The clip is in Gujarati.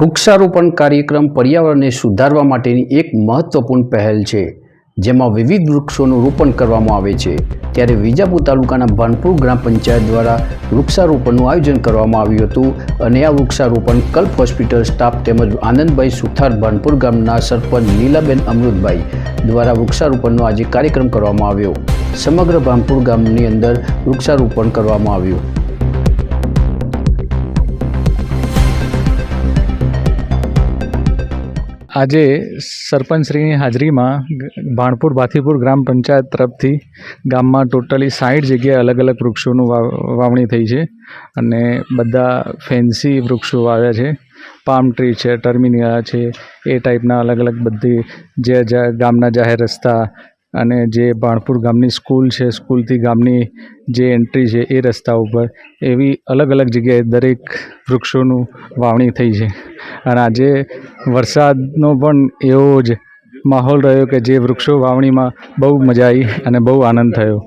વૃક્ષારોપણ કાર્યક્રમ પર્યાવરણને સુધારવા માટેની એક મહત્વપૂર્ણ પહેલ છે, જેમાં વિવિધ વૃક્ષોનું રોપણ કરવામાં આવે છે. ત્યારે વિજાપુર તાલુકાના ભાનપુર ગ્રામ પંચાયત દ્વારા વૃક્ષારોપણનું આયોજન કરવામાં આવ્યું હતું અને આ વૃક્ષારોપણ કલ્પ હોસ્પિટલ સ્ટાફ તેમજ આનંદભાઈ સુથાર ભાનપુર ગામના સરપંચ લીલાબેન અમૃતભાઈ દ્વારા વૃક્ષારોપણનો આજે કાર્યક્રમ કરવામાં આવ્યો. સમગ્ર ભાનપુર ગામની અંદર વૃક્ષારોપણ કરવામાં આવ્યું. આજે સરપંચશ્રીની હાજરીમાં ભાણપુર ભાથીપુર ગ્રામ પંચાયત તરફથી ગામમાં ટોટલી સાઠ જગ્યાએ અલગ અલગ વૃક્ષોનું વાવ, વાવણી થઈ છે અને બધા ફેન્સી વૃક્ષો વાવ્યા છે. પામ ટ્રી છે, ટર્મિનિયા છે, એ ટાઈપના અલગ અલગ બધી જા- ગામના જાહેર રસ્તા અને જે ભાણપુર ગામની સ્કૂલ છે, સ્કૂલથી ગામની જે એન્ટ્રી છે એ રસ્તા ઉપર, એવી અલગ અલગ જગ્યાએ દરેક વૃક્ષોનું વાવણી થઈ છે. અને આજે વરસાદનો પણ એવો જ માહોલ રહ્યો કે જે વૃક્ષો વાવણીમાં બહુ મજા આવી અને બહુ આનંદ થયો.